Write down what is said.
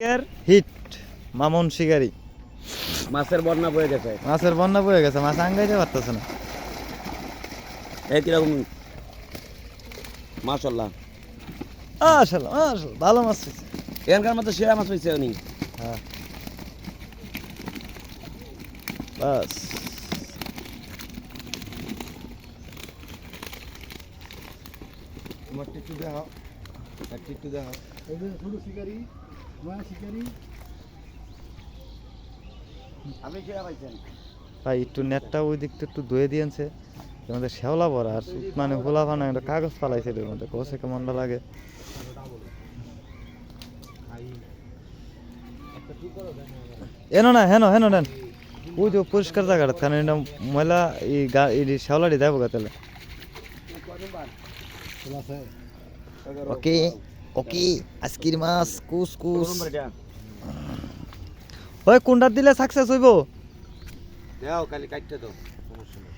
এর হিট মামুন শিকারি। মাছের বন্যা বয়ে গেছে। মাছের বন্যা পড়ে গেছে মাছ আঙ্গাইতে পারতেছে না। এই কীরকম? মাশাল্লাহ আসলে আসলে ভালো মাছ হয়েছে এখানকার মতো সেরা মাছ হয়েছে উনি। হ্যাঁ। বাস। তোমার টিটু দেখাও। এক টিটু দেখাও। ছোট শিকারি। ভাই একটু নেটটা ওই দিকটা একটু ধুয়ে দিয়েছে মধ্যে শ্যাওলা ভরা আর মানে ভোলা ফানা একটা কাগজ পালাইছে এর মধ্যে। কোসে কেমনটা লাগে। এনো না হেন হেন নেন। ওই যে পরিষ্কার জায়গাটা কারণ এটা ময়লা এই গা এই শ্যাওলাটি দেবো গা তাহলে। ওকে। ওকে আজকের মাছ কুস কুস ওই কোনটা দিলে সাকসেস হইব। দেও খালি কাটতে দাও সমস্যা নেই।